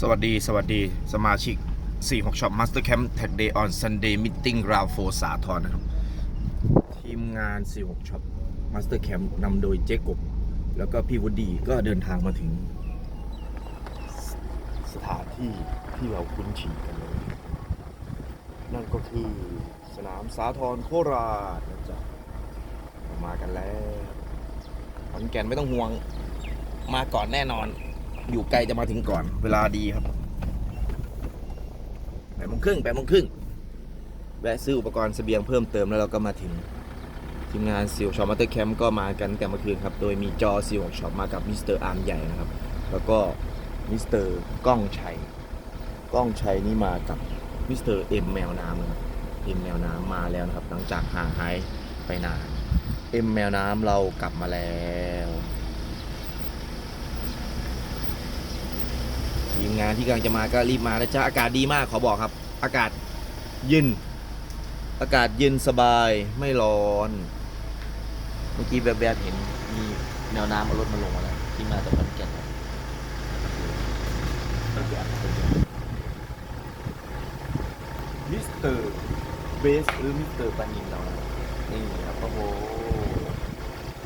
สวัสดีสวัสดีสมาชิก 46 Shop Master Camp Tag Day on Sunday Meeting Round 4สาทรนะครับ ทีมงาน 46 Shop Master Camp นำโดยเจ๊กบ แล้วก็พี่วุฒิก็เดินทางมาถึง สถานที่ที่เราคุ้นชินกันเลย นั่นก็คือสนามสาทรโคราชนะจ๊ะมากันแล้วขอนแก่นไม่ต้องห่วงมาก่อนแน่นอน อยู่ไกลจะมาถึงก่อน เวลาดีครับแปดโมงครึ่งแปดโมงครึ่งแวะซื้ออุปกรณ์เสบียงเพิ่มเติมแล้วเราก็มาถึงทีมงานซิลช็อปมาเตอร์แคมป์ก็มากันแต่เมื่อคืนครับ โดยมีจอซิลช็อปมากับมิสเตอร์อาร์มใหญ่นะครับ แล้วก็มิสเตอร์ก้องชัยก้องชัยนี่มากับมิสเตอร์เอ็มแมวน้ำนะครับเอ็มแมวน้ำมาแล้วนะครับ หลังจากห่างหายไปนานเอ็มแมวน้ำเรากลับมาแล้ว ทีมงานที่กำลังจะมาก็รีบมานะจ๊ะอากาศดีมากขอบอกครับ อากาศเย็นอากาศเย็นสบายไม่ร้อน เมื่อกี้แบบๆเห็นมีแนวน้ำเอารถมาลงมาแล้วที่มาจากขอนแก่นมิสเตอร์เบสหรือมิสเตอร์ปานินเรานี่ครับโอ้โห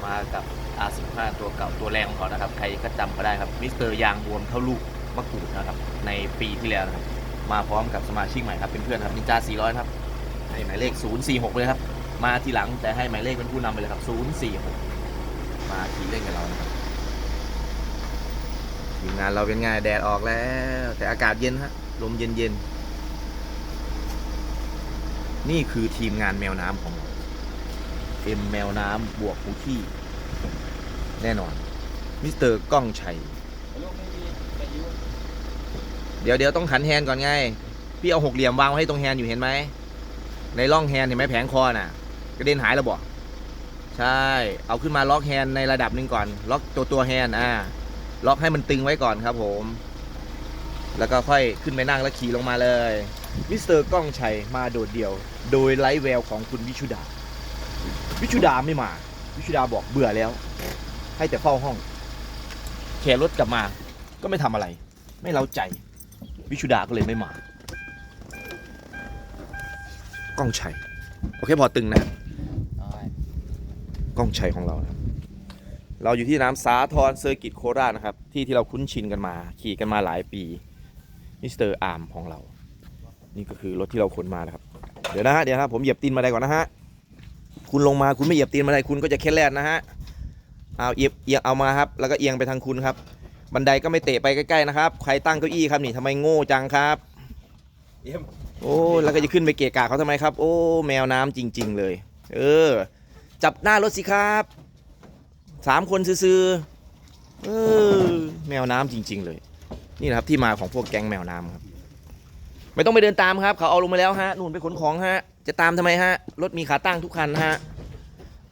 มากับ R15 ตัวเก่าตัวแรงของเขานะครับ ใครก็จำก็ได้ครับมิสเตอร์ยางบวมเท่าลูก มะกรูดนะครับ ในปีที่แล้วนะครับ มาพร้อมกับสมาชิกใหม่ครับเป็นเพื่อนครับนินจา400 ครับ ให้หมายเลข 046 เลยครับ มาทีหลังแต่ให้หมายเลขเป็นผู้นำไปเลยครับ 046 มาขี่เล่นกับเรานะครับทีมงานเราเป็นไงแดดออกแล้ว แต่อากาศเย็นฮะลมเย็นเย็นนี่คือทีมงานแมวน้ำของเราเอ็มแมวน้ำบวกหูที่ แน่นอนมิสเตอร์ก้องชัย เดี๋ยวเดี๋ยวต้องขันแฮนก่อนไง พี่เอาหกเหลี่ยมวางไว้ให้ตรงแฮนอยู่เห็นไหม ในร่องแฮนเห็นไหมแผงคอน่ะ กระเด็นหายแล้วบอกใช่ เอาขึ้นมาล็อกแฮนในระดับหนึ่งก่อน ล็อกตัวตัวแฮนอ่า ล็อกให้มันตึงไว้ก่อนครับผม แล้วก็ค่อยขึ้นไปนั่งแล้วขี่ลงมาเลย มิสเตอร์ก้องชัยมาโดดเดี่ยว โดยไร้แววของคุณวิชุดา วิชุดาไม่มา วิชุดาบอกเบื่อแล้ว ให้แต่เฝ้าห้อง แขรถกลับมา ก็ไม่ทำอะไร ไม่เล้าใจ วิชุดาก็เลยไม่มากล้องชัยโอเคพอตึงนะกล้องชัยของเรานะเราอยู่ที่น้ำสาทรเซอร์กิตโคราชนะครับ ที่ที่เราคุ้นชินกันมา ขี่กันมาหลายปีมิสเตอร์อาร์มของเรา นี่ก็คือรถที่เราขนมานะครับ เดี๋ยวนะฮะเดี๋ยวนะผมเหยียบตีนมาได้ก่อนนะฮะคุณลงมาคุณไม่เหยียบตีนมาได้คุณก็จะแค่แลดนะฮะเอาเอียงเอียงเอามาครับ แล้วก็เอียงไปทางคุณครับ บันไดก็ไม่เตะไปใกล้ๆนะครับ ใครตั้งเก้าอี้ครับนี่ทำไมโง่จังครับเยี่ยมโอ้แล้วก็จะขึ้นไปเกะกะเขาทำไมครับ โอ้ แมวน้ำจริง ๆ เลย เออ จับหน้ารถสิครับสามคนซื้อๆเออแมวน้ำจริง ๆ เลย นี่นะครับที่มาของพวกแก๊งแมวน้ำครับ ไม่ต้องไปเดินตามครับ เขาเอาลงมาแล้วฮะนู่นไปขนของฮะ จะตามทำไมฮะรถมีขาตั้งทุกคันฮะ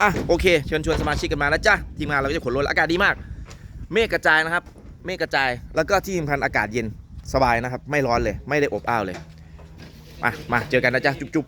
อะโอเคเชิญชวนสมาชิกกันมาแล้วจ้ะทีมงานเราก็จะขนรถอากาศดีมาก เมฆกระจายนะครับ เมฆกระจาย แล้วก็ที่สำคัญอากาศเย็นสบายนะครับ ไม่ร้อนเลย ไม่ได้อบอ้าวเลย มา มา เจอกันนะจ๊ะ จุ๊บ